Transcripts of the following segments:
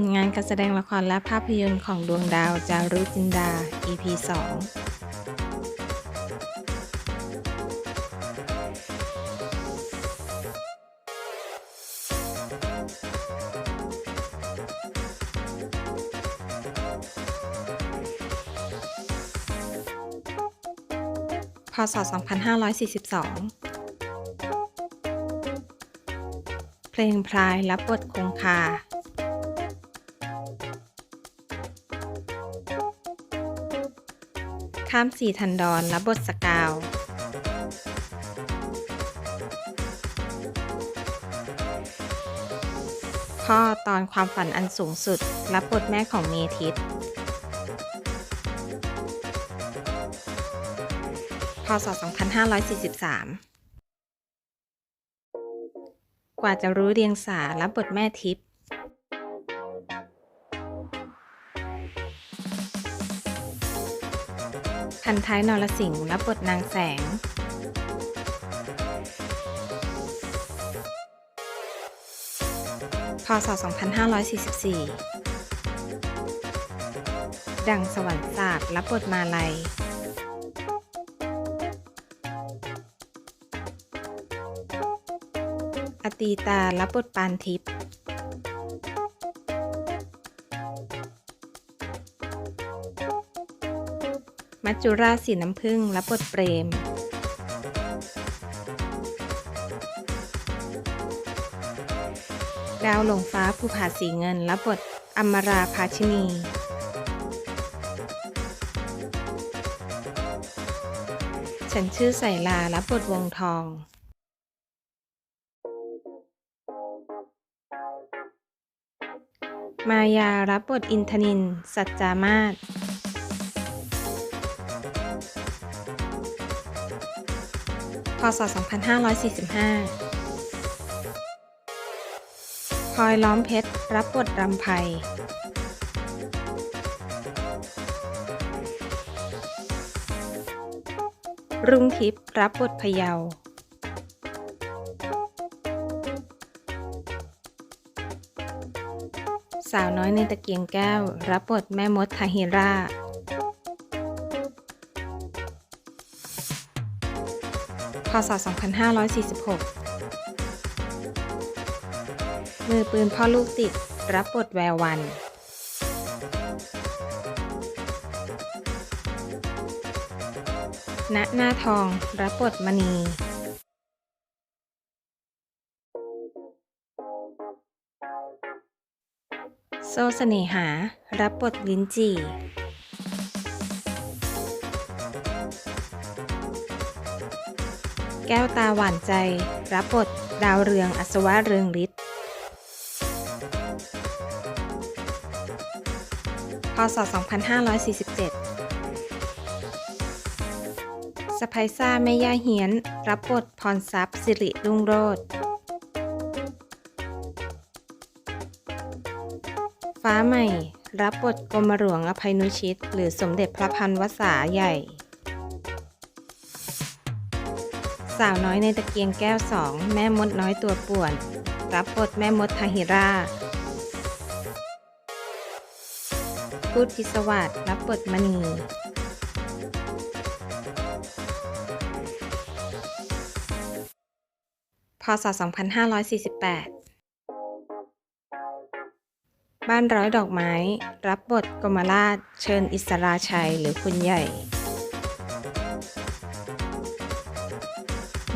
ผลงานการแสดงละครและภาพยนตร์ของดวงดาว จารุจินดา EP 2พศ 2542 เพลงพรายรับบทคงคา ข้ามสีทันดอนรับบทสกาวพ่อตอนความฝันอันสูงสุด รับบทแม่ของเมทิตพศ 2543 กว่าจะรู้เรียงสารับบทแม่ทิพย์ พันท้ายนรสิงห์รับบทนางแสง พศ 2544 ดังสวรรค์ศาสตร์รับบทมาลัย อตีตารับบทปานทิพย์ มัจจุราชสีน้ำผึ้งรับบทเปรม ดาวหลงฟ้าภูผาสีเงินรับบทอมราภาชินี ฉันชื่อใส่ลารับบทวงทองมายารับบทอินทนิน สัจจามาศ พศ 2545พลอยล้อมเพชร รับบทรำไพรุ่งทิพย์รับบทพยาวสาวน้อยในตะเกียงแก้ว รับบทแม่มดทาฮิรา ศ 2546 มือปืนพ่อลูกติด รับบทแวววัน ณ หน้าทอง รับบทมณี โซเสน่หา รับบทลิ้นจี่ แก้วตาหวานใจ รับบท ดาวเรืองอัศวะเรืองฤทธิ์พศ 2547สไปซ่าแม่ย่าเฮียน รับบทพรทรัพย์สิริรุ่งโรจน์ฟ้าใหม่ รับบทกรมหลวงอภัยนุชิต หรือสมเด็จพระพันวษาใหญ่ สาวน้อยในตะเกียงแก้วสองแม่มดน้อยตัวป่วน รับบทแม่มดทาฮิราพูดพิศวาสรับบทมณีพศ 2548 บ้านร้อยดอกไม้ รับบทกมราช เชิญอิสราชัยหรือคุณใหญ่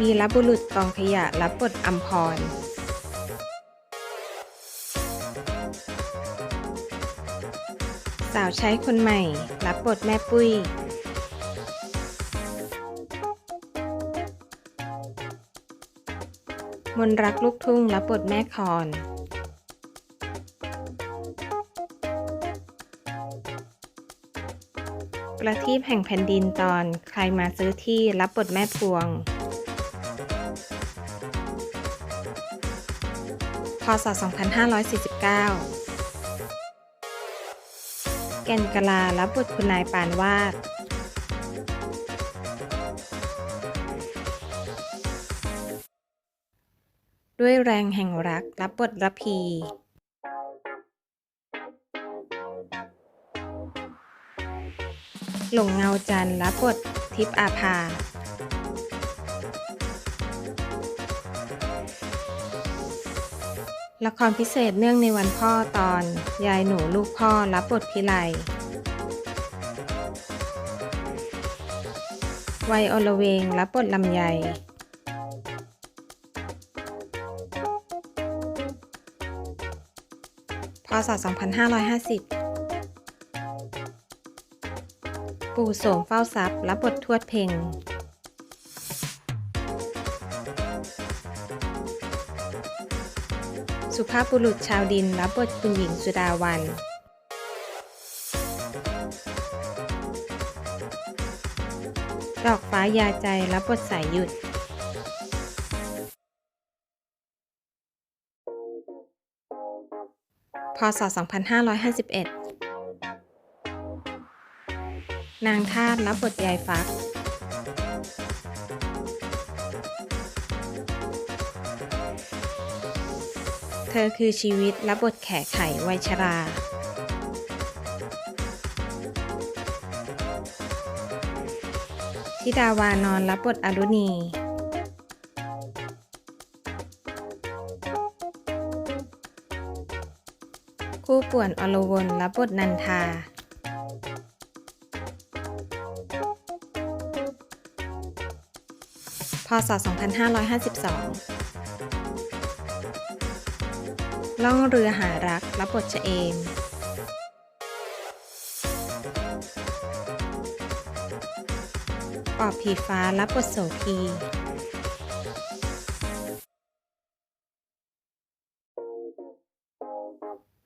วีรบุรุษกองขยะรับบทอัมพร สาวใช้คนใหม่ รับบทแม่ปุ้ย มนรักลูกทุ่งรับบทแม่คอน ประทีปแห่งแผ่นดินตอนใครมาซื้อที่รับบทแม่พวง พศ2549 แก่นกลารับบทคุณนายปานวาด ด้วยแรงแห่งรักรับบทระพีหลงเงาจันทร์รับบททิพอาภา ละครพิเศษเนื่องในวันพ่อตอน ยายหนูลูกพ่อรับบทพิไลวัยอลเวงรับบทลำไย พศ 2550 ปู่โสมเฝ้าทรัพย์รับบททวดเพ็ง สุภาพบุรุษชาวดินรับบทคุณหญิงสุดาวัน ดอกฟ้ายาใจรับบทสายหยุด พศ 2551 นางทาสรับบทยายฟัก เธอคือชีวิตรับบทแขกไขวัยชราธิดาวานอนรับบทอรุณี คู่ป่วนอรวนรับบทนันทาพศ 2552 ล่องเรือหารักรับบทชะเอม ปอบผีฟ้ารับบทโสพี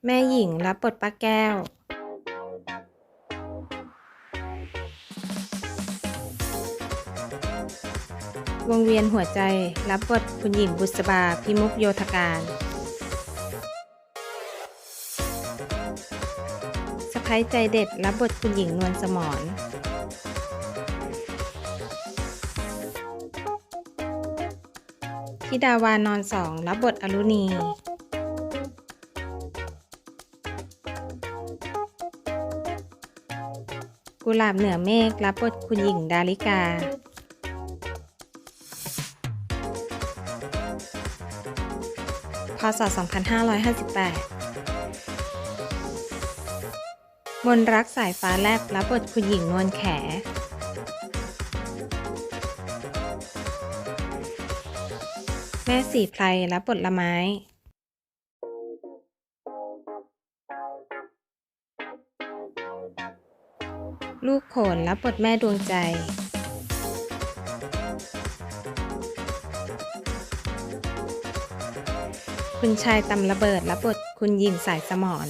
แม่หญิงรับบทป้าแก้ว วงเวียนหัวใจรับบทคุณหญิงบุษบาพิมุกโยธการ สะพ้ใจเด็ดรับบทคุณหญิงนวลสมรธิดาวานอนสองรับบทอรุณี กุหลาบเหนือเมฆรับบทคุณหญิงดาริกา พศ 2558 มนรักสายฟ้าแลบรับบทคุณหญิงนวลแข แม่สีไพรรับบทละไม้ ลูกโขนรับบทแม่ดวงใจ คุณชายตำระเบิดรับบทคุณหญิงสายสมร